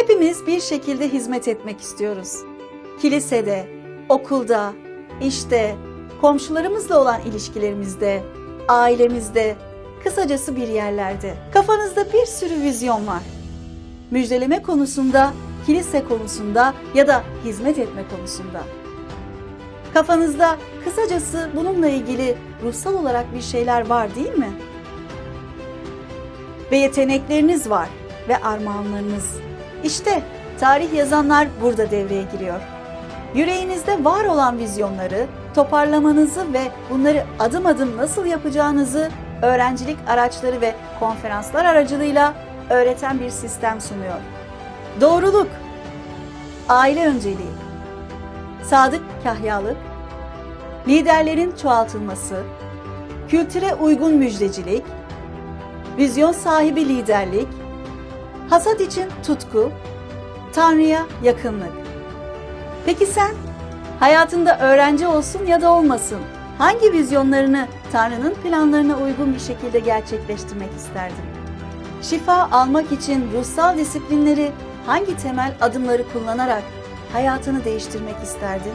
Hepimiz bir şekilde hizmet etmek istiyoruz. Kilisede, okulda, işte, komşularımızla olan ilişkilerimizde, ailemizde, kısacası bir yerlerde. Kafanızda bir sürü vizyon var. Müjdeleme konusunda, kilise konusunda ya da hizmet etme konusunda. Kafanızda kısacası bununla ilgili ruhsal olarak bir şeyler var değil mi? Ve yetenekleriniz var ve armağanlarınız. İşte tarih yazanlar burada devreye giriyor. Yüreğinizde var olan vizyonları toparlamanızı ve bunları adım adım nasıl yapacağınızı öğrencilik araçları ve konferanslar aracılığıyla öğreten bir sistem sunuyor. Doğruluk, aile önceliği, sadık kahyalık, liderlerin çoğaltılması, kültüre uygun müjdecilik, vizyon sahibi liderlik, hasat için tutku, Tanrı'ya yakınlık. Peki sen hayatında öğrenci olsun ya da olmasın hangi vizyonlarını Tanrı'nın planlarına uygun bir şekilde gerçekleştirmek isterdin? Şifa almak için ruhsal disiplinleri hangi temel adımları kullanarak hayatını değiştirmek isterdin?